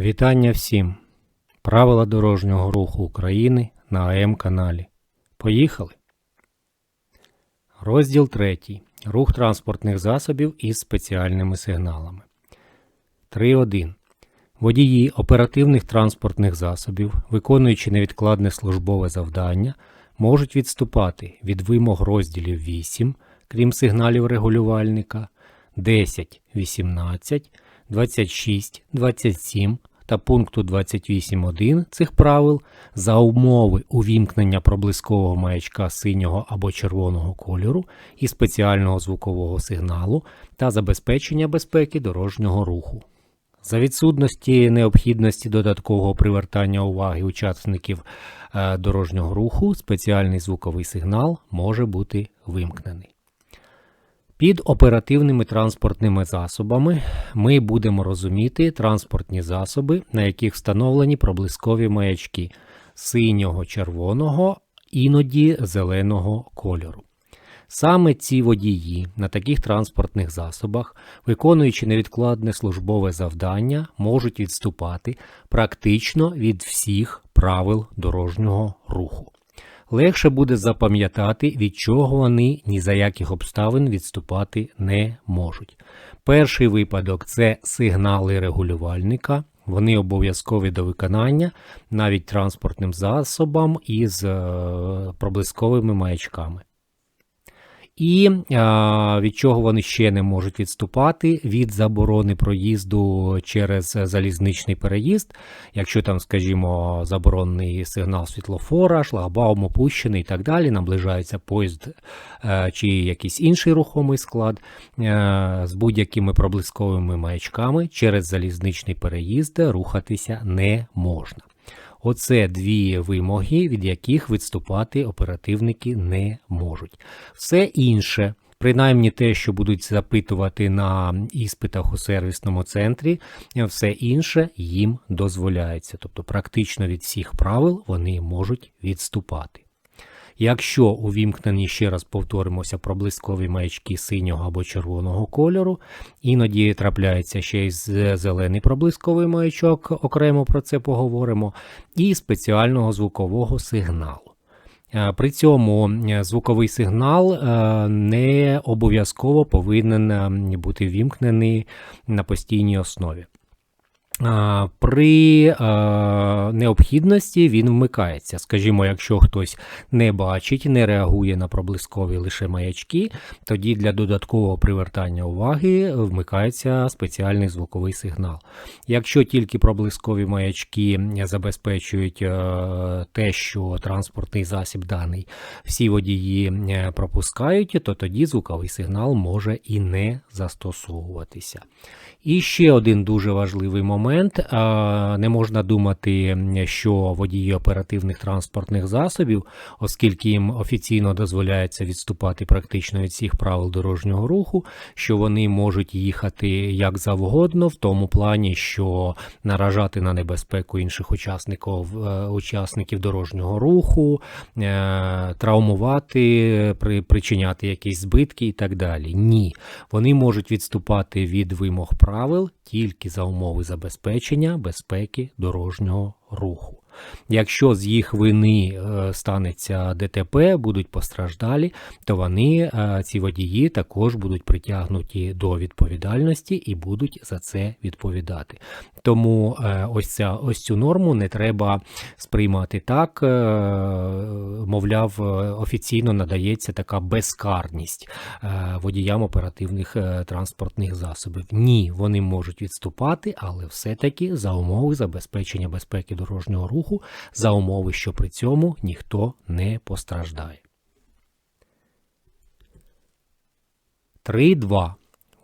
Вітання всім! Правила дорожнього руху України на АМ каналі. Поїхали! Розділ 3. Рух транспортних засобів із спеціальними сигналами. 3.1. Водії оперативних транспортних засобів, виконуючи невідкладне службове завдання, можуть відступати від вимог розділів 8, крім сигналів регулювальника, 10, 18, 26, 27 та пункту 28.1 цих правил за умови увімкнення проблискового маячка синього або червоного кольору і спеціального звукового сигналу та забезпечення безпеки дорожнього руху. За відсутності необхідності додаткового привертання уваги учасників е, дорожнього руху спеціальний звуковий сигнал може бути вимкнений. Під оперативними транспортними засобами ми будемо розуміти транспортні засоби, на яких встановлені проблискові маячки синього, червоного, іноді зеленого кольору. Саме ці водії на таких транспортних засобах, виконуючи невідкладне службове завдання, можуть відступати практично від всіх правил дорожнього руху. Легше буде запам'ятати, від чого вони ні за яких обставин відступати не можуть. Перший випадок це сигнали регулювальника. Вони обов'язкові до виконання навіть транспортним засобам із е, проблисковими маячками. І а, від чого вони ще не можуть відступати від заборони проїзду через залізничний переїзд, якщо там, скажімо, заборонений сигнал світлофора, шлагбаум опущений і так далі, наближається поїзд а, чи якийсь інший рухомий склад а, з будь-якими проблисковими маячками через залізничний переїзд рухатися не можна. Оце дві вимоги, від яких відступати оперативники не можуть. Все інше, принаймні те, що будуть запитувати на іспитах у сервісному центрі, все інше їм дозволяється. Тобто, практично від всіх правил вони можуть відступати. Якщо увімкнені, ще раз повторимося, проблискові маячки синього або червоного кольору, іноді трапляється ще й зелений проблисковий маячок, окремо про це поговоримо, і спеціального звукового сигналу. При цьому звуковий сигнал не обов'язково повинен бути вімкнений на постійній основі. При необхідності він вмикається. Скажімо, якщо хтось не бачить, не реагує на проблискові лише маячки, тоді для додаткового привертання уваги вмикається спеціальний звуковий сигнал. Якщо тільки проблискові маячки забезпечують те, що транспортний засіб даний всі водії пропускають, то тоді звуковий сигнал може і не застосовуватися. І ще один дуже важливий момент: не можна думати, що водії оперативних транспортних засобів, оскільки їм офіційно дозволяється відступати практично від всіх правил дорожнього руху, що вони можуть їхати як завгодно, в тому плані, що наражати на небезпеку інших учасників е, учасників дорожнього руху, е, травмувати, причиняти якісь збитки і так далі. Ні, вони можуть відступати від вимог правил тільки за умови забезпечення безпеки дорожнього руху. Якщо з їх вини е, станеться ДТП, будуть постраждалі, то вони, е, ці водії, також будуть притягнуті до відповідальності і будуть за це відповідати. Тому е, ось ця ось цю норму не треба сприймати так, мовляв, офіційно надається така безкарність водіям оперативних транспортних засобів. Ні, вони можуть відступати, але все-таки за умови забезпечення безпеки дорожнього руху руху за умови, що при цьому ніхто не постраждає. 3.2.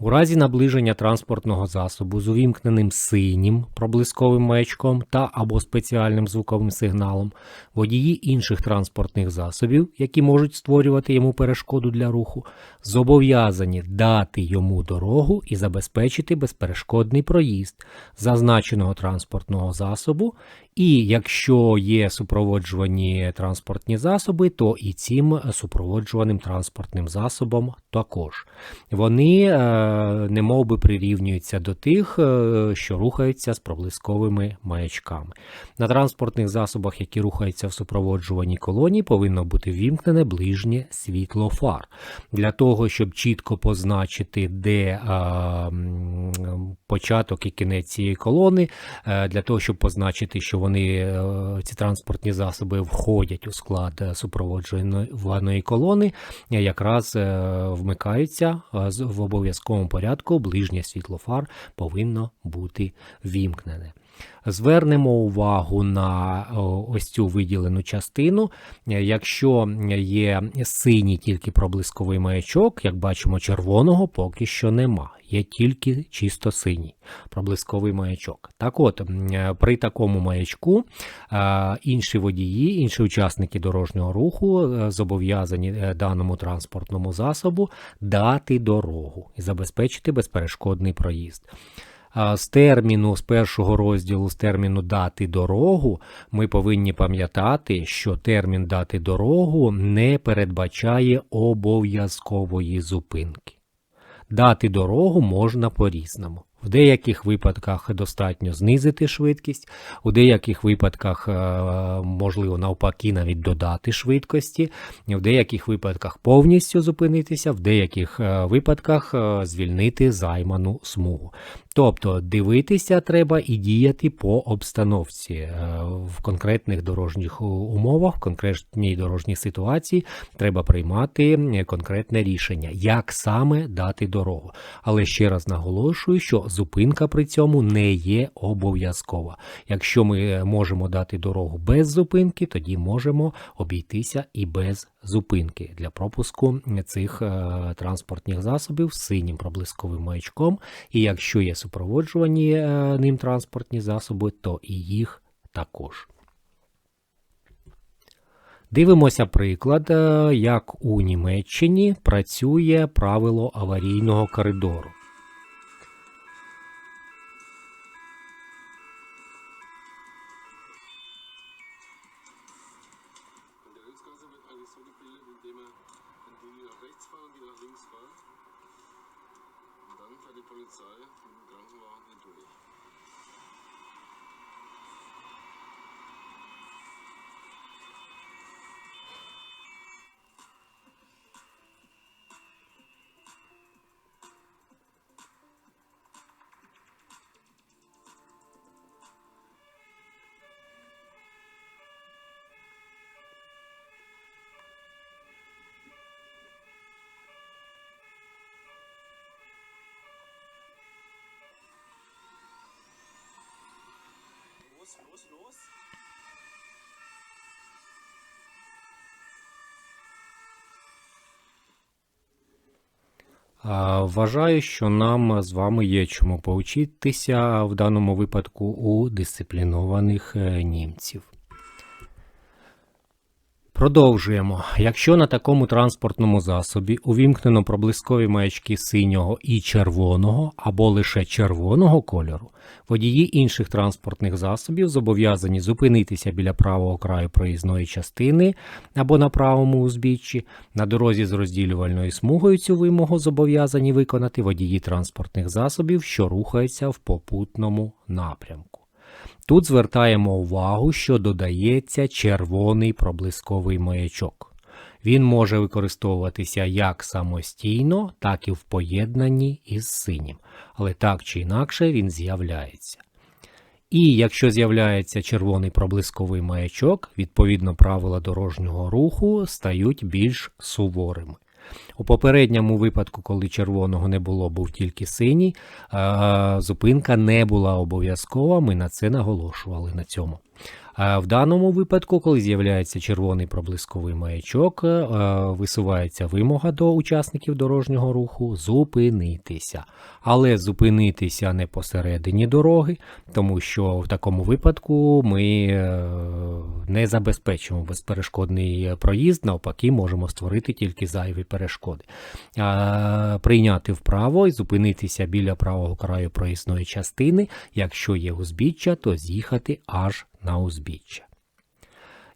У разі наближення транспортного засобу з увімкненим синім проблисковим маячком та або спеціальним звуковим сигналом водії інших транспортних засобів, які можуть створювати йому перешкоду для руху, зобов'язані дати йому дорогу і забезпечити безперешкодний проїзд зазначеного транспортного засобу І якщо є супроводжувані транспортні засоби, то і цим супроводжуваним транспортним засобом також. Вони е, немов би прирівнюються до тих, е, що рухаються з проблисковими маячками. На транспортних засобах, які рухаються в супроводжуваній колонії, повинно бути вімкнене ближнє світло фар. Для того, щоб чітко позначити, де е, початок і кінець цієї колони, для того, щоб позначити, що вони е, ці транспортні засоби входять у склад е, супроводжуваної колони, е, якраз вмикаються в обов'язковому порядку. Ближнє світло фар повинно бути вімкнене. Звернемо увагу на ось цю виділену частину. Якщо є синій тільки проблисковий маячок, як бачимо, червоного поки що нема. Є тільки чисто синій проблисковий маячок. Так от, при такому маячку інші водії, інші учасники дорожнього руху е, зобов'язані е, даному транспортному засобу дати дорогу і забезпечити безперешкодний проїзд. З терміну, з першого розділу, з терміну дати дорогу, ми повинні пам'ятати, що термін дати дорогу не передбачає обов'язкової зупинки. Дати дорогу можна по-різному. В деяких випадках достатньо знизити швидкість, у деяких випадках, е, можливо, навпаки, навіть додати швидкості, в деяких випадках повністю зупинитися, в деяких е, випадках е, звільнити займану смугу. Тобто дивитися треба і діяти по обстановці Е, в конкретних дорожніх умовах, в конкретній дорожній ситуації треба приймати конкретне рішення, як саме дати дорогу. Але ще раз наголошую, що зупинка при цьому не є обов'язкова. Якщо ми е, можемо дати дорогу без зупинки, тоді можемо обійтися і без зупинки для пропуску цих е, транспортних засобів з синім проблисковим маячком. І якщо є супроводжувані е, ним транспортні засоби, то і їх також. Дивимося приклад, е, як у Німеччині працює правило аварійного коридору. Los, los, los. Вважаю, що нам з вами є чому поучитися в даному випадку у дисциплінованих е, німців. Продовжуємо. Якщо на такому транспортному засобі увімкнено проблискові маячки синього і червоного або лише червоного кольору, водії інших транспортних засобів зобов'язані зупинитися біля правого краю проїзної частини або на правому узбіччі. На дорозі з розділювальною смугою цю вимогу зобов'язані виконати водії транспортних засобів, що рухаються в попутному напрямку. Тут звертаємо увагу, що додається червоний проблисковий маячок. Він може використовуватися як самостійно, так і в поєднанні із синім, але так чи інакше він з'являється. І якщо з'являється червоний проблисковий маячок, відповідно правила дорожнього руху стають більш суворими. У попередньому випадку, коли червоного не було, був тільки синій, зупинка не була обов'язкова, ми на це наголошували на цьому. В даному випадку, коли з'являється червоний проблисковий маячок, е, висувається вимога до учасників дорожнього руху зупинитися. Але зупинитися не посередині дороги, тому що в такому випадку ми е, не забезпечимо безперешкодний проїзд, навпаки, можемо створити тільки зайві перешкоди. Прийняти вправо і зупинитися біля правого краю проїзної частини, якщо є узбіччя, то з'їхати аж на узбіччя.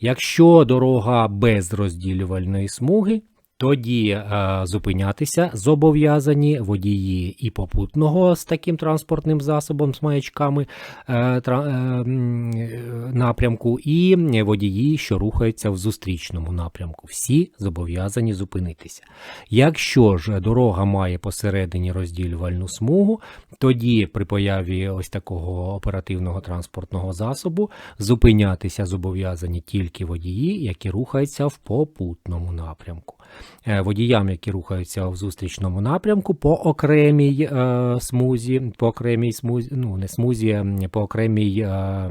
Якщо дорога без розділювальної смуги, тоді е, зупинятися зобов'язані водії і попутного з таким транспортним засобом з маячками е, тра, е, е, напрямку, і водії, що рухаються в зустрічному напрямку. Всі зобов'язані зупинитися. Якщо ж дорога має посередині розділювальну смугу, тоді при появі ось такого оперативного транспортного засобу зупинятися зобов'язані тільки водії, які рухаються в попутному напрямку. Е, Водіям, які рухаються в зустрічному напрямку, по окремій е, смузі, по окремій смузі, ну не смузі, по окремій е,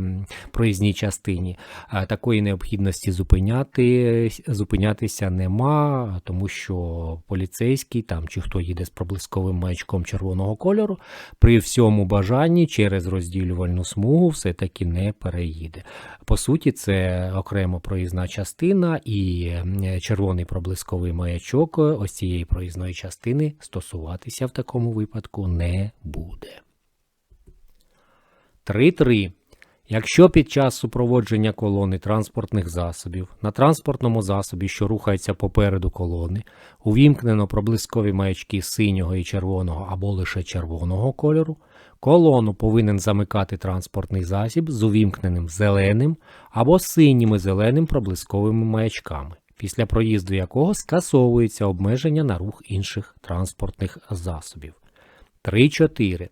проїзній частині. Е, Такої необхідності зупиняти, зупинятися нема, тому що поліцейський там чи хто їде з проблисковим маячком червоного кольору, при всьому бажанні через розділювальну смугу все-таки не переїде. По суті, це окремо проїзна частина, і е, червоний проблисковий маячок ось цієї проїзної частини стосуватися в такому випадку не буде. 3.3. Якщо під час супроводження колони транспортних засобів на транспортному засобі, що рухається попереду колони, увімкнено проблискові маячки синього і червоного або лише червоного кольору, колону повинен замикати транспортний засіб з увімкненим зеленим або синім і зеленим проблисковими маячками, після проїзду якого скасовується обмеження на рух інших транспортних засобів. 3.4.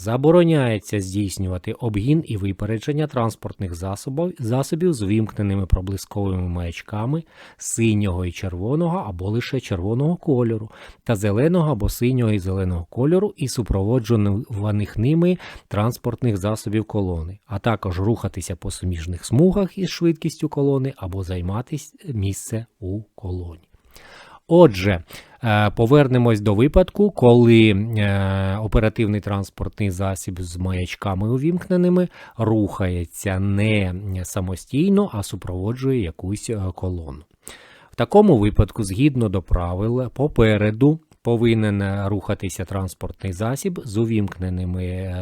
Забороняється здійснювати обгін і випередження транспортних засобів, засобів з вимкненими проблисковими маячками синього і червоного або лише червоного кольору та зеленого або синього і зеленого кольору і супроводжуваних ними транспортних засобів колони, а також рухатися по суміжних смугах із швидкістю колони або займати місце у колоні. Отже, е, повернемось до випадку, коли е, оперативний транспортний засіб з маячками увімкненими рухається не самостійно, а супроводжує якусь е, колону. В такому випадку, згідно до правил, попереду повинен рухатися транспортний засіб з увімкненими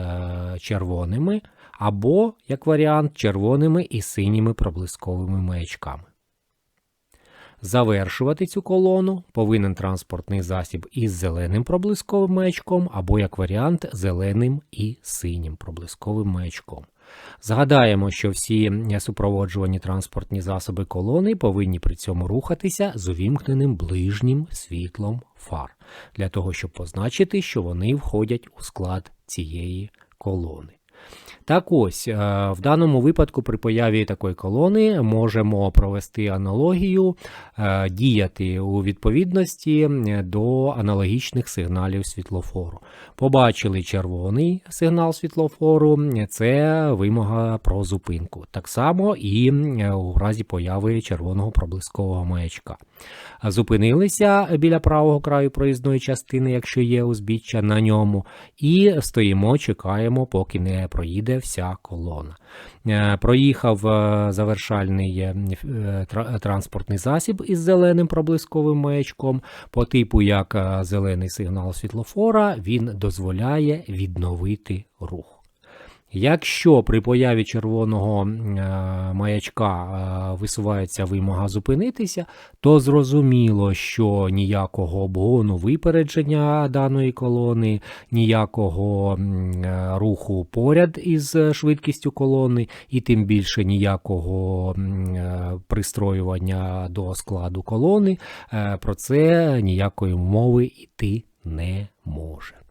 червоними або, як варіант, червоними і синіми проблисковими маячками. Завершувати цю колону повинен транспортний засіб із зеленим проблисковим маячком або, як варіант, зеленим і синім проблисковим маячком. Згадаємо, що всі супроводжувані транспортні засоби колони повинні при цьому рухатися з увімкненим ближнім світлом фар, для того, щоб позначити, що вони входять у склад цієї колони. Так ось, е, в даному випадку при появі такої колони можемо провести аналогію, е, діяти у відповідності до аналогічних сигналів світлофору. Побачили червоний сигнал світлофору, це вимога про зупинку. Так само і е, у разі появи червоного проблискового маячка. Зупинилися біля правого краю проїзної частини, якщо є узбіччя на ньому, і стоїмо, чекаємо, поки не проїде вся колона. Е, Проїхав е, завершальний е, транспортний засіб із зеленим проблисковим маячком, по типу як зелений сигнал світлофора, він дозволяє відновити рух. Якщо при появі червоного е, маячка е, висувається вимога зупинитися, то зрозуміло, що ніякого обгону випередження даної колони, ніякого е, руху поряд із швидкістю колони, і тим більше ніякого пристроювання до складу колони, про це ніякої мови йти не може.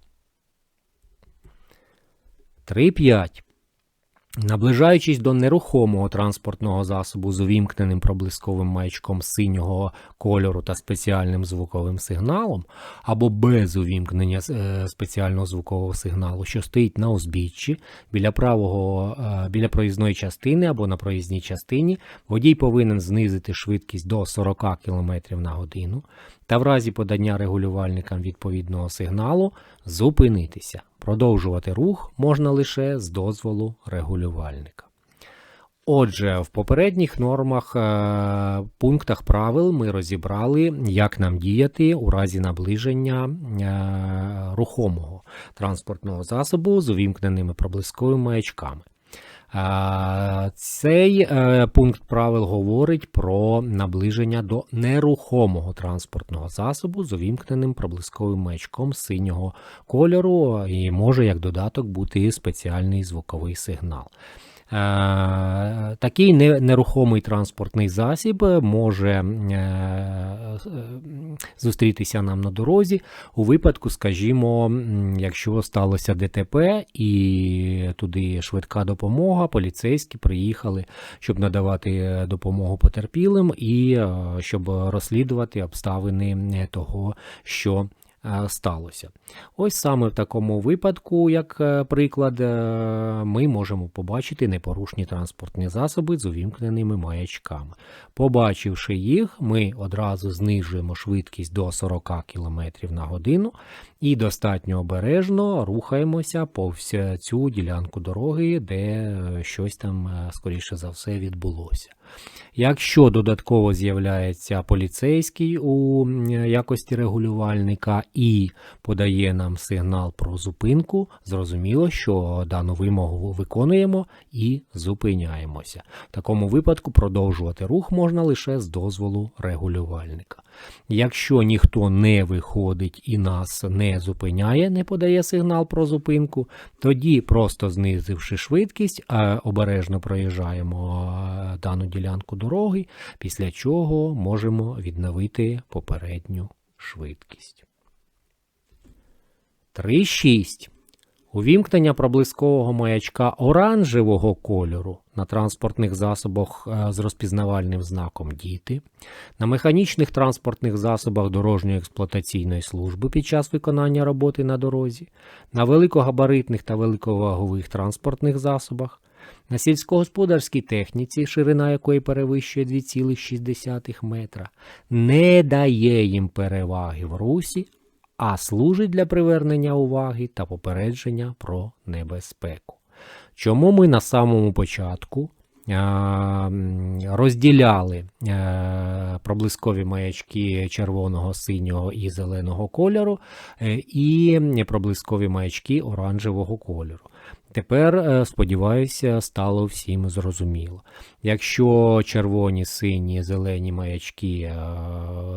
3.5. Наближаючись до нерухомого транспортного засобу з увімкненим проблисковим маячком синього кольору та спеціальним звуковим сигналом, або без увімкнення е, спеціального звукового сигналу, що стоїть на узбіччі біля правого е, біля проїзної частини або на проїзній частині, водій повинен знизити швидкість до 40 км на годину та в разі подання регулювальникам відповідного сигналу зупинитися. Продовжувати рух можна лише з дозволу регулювальника. Отже, в попередніх нормах е, пунктах правил ми розібрали, як нам діяти у разі наближення е, рухомого транспортного засобу з увімкненими проблисковими маячками. Цей е, пункт правил говорить про наближення до нерухомого транспортного засобу з увімкненим проблисковим маячком синього кольору, і може як додаток бути спеціальний звуковий сигнал. Е, Такий нерухомий транспортний засіб може е, е, зустрітися нам на дорозі. У випадку, скажімо, якщо сталося ДТП і туди швидка допомога, поліцейські приїхали, щоб надавати допомогу потерпілим і щоб розслідувати обставини того, що сталося. Ось саме в такому випадку, як е, приклад, е, ми можемо побачити непорушні транспортні засоби з увімкненими маячками. Побачивши їх, ми одразу знижуємо швидкість до 40 км на годину і достатньо обережно рухаємося по вся цю ділянку дороги, де е, щось там, е, скоріше за все, відбулося. Якщо додатково з'являється поліцейський у якості регулювальника і подає нам сигнал про зупинку, зрозуміло, що дану вимогу виконуємо і зупиняємося. В такому випадку продовжувати рух можна лише з дозволу регулювальника. Якщо ніхто не виходить і нас не зупиняє, не подає сигнал про зупинку, тоді просто знизивши швидкість, обережно проїжджаємо дану ділянку дороги, після чого можемо відновити попередню швидкість. 3.6. Увімкнення проблискового маячка оранжевого кольору на транспортних засобах е, з розпізнавальним знаком діти, на механічних транспортних засобах дорожньої експлуатаційної служби під час виконання роботи на дорозі, на великогабаритних та великовагових транспортних засобах, на сільськогосподарській техніці, ширина якої перевищує 2,6 метра, не дає їм переваги в русі, а служить для привернення уваги та попередження про небезпеку. Чому ми на самому початку розділяли е, проблискові маячки червоного, синього і зеленого кольору е, і проблискові маячки оранжевого кольору. Тепер, е, сподіваюся, стало всім зрозуміло. Якщо червоні, сині, зелені маячки е,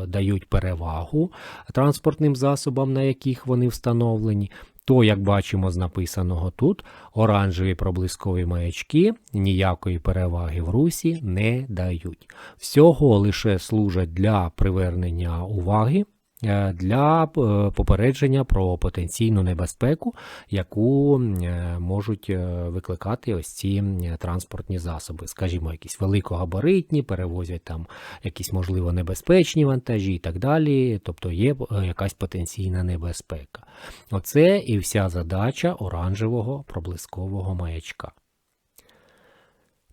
дають перевагу транспортним засобам, на яких вони встановлені, то, як бачимо з написаного тут, оранжеві проблискові маячки ніякої переваги в русі не дають. Всього лише служать для привернення уваги. Е, Для е, попередження про потенційну небезпеку, яку е, можуть викликати ось ці транспортні засоби, скажімо, якісь великогабаритні, перевозять там якісь можливо небезпечні вантажі і так далі. Тобто є якась потенційна небезпека. Оце і вся задача оранжевого проблискового маячка.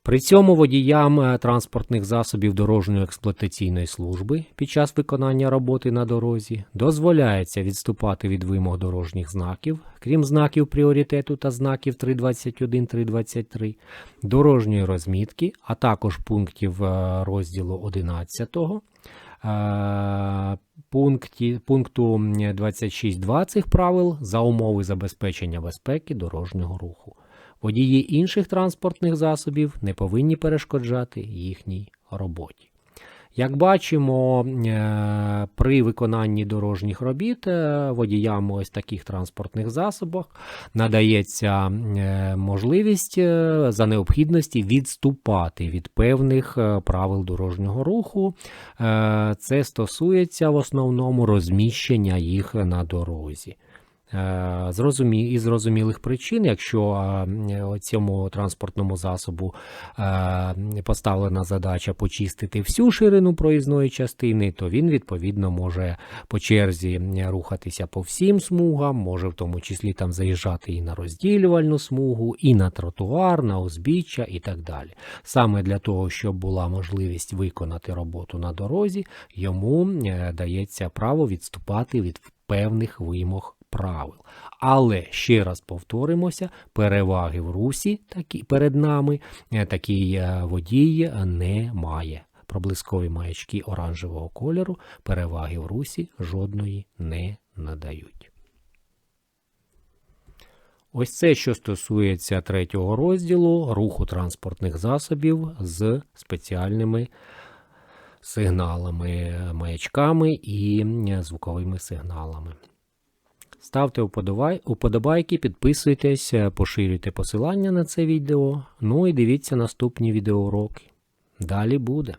При цьому водіям е, транспортних засобів дорожньої експлуатаційної служби під час виконання роботи на дорозі дозволяється відступати від вимог дорожніх знаків, крім знаків пріоритету та знаків 321-323, дорожньої розмітки, а також пунктів е, розділу 11 е, пункту 26.2 цих правил за умови забезпечення безпеки дорожнього руху. Водії інших транспортних засобів не повинні перешкоджати їхній роботі. Як бачимо, е, при виконанні дорожніх робіт е, водіям ось таких транспортних засобах надається е, можливість за необхідності відступати від певних правил дорожнього руху. Це стосується в основному розміщення їх на дорозі. Е, Зрозумі... Із зрозумілих причин, якщо цьому транспортному засобу е, поставлена задача почистити всю ширину проїзної частини, то він відповідно може по черзі рухатися по всім смугам, може в тому числі там заїжджати і на розділювальну смугу, і на тротуар, на узбіччя і так далі. Саме для того, щоб була можливість виконати роботу на дорозі, йому е, дається право відступати від певних вимог правил. Але ще раз повторимося, переваги в русі такі, перед нами е, такий е, водій не має. Проблискові маячки оранжевого кольору переваги в русі жодної не надають. Ось це, що стосується третього розділу руху транспортних засобів з спеціальними сигналами, маячками і звуковими сигналами. Ставте уподобайки, підписуйтесь, поширюйте посилання на це відео. Ну і дивіться наступні відеоуроки. Далі буде.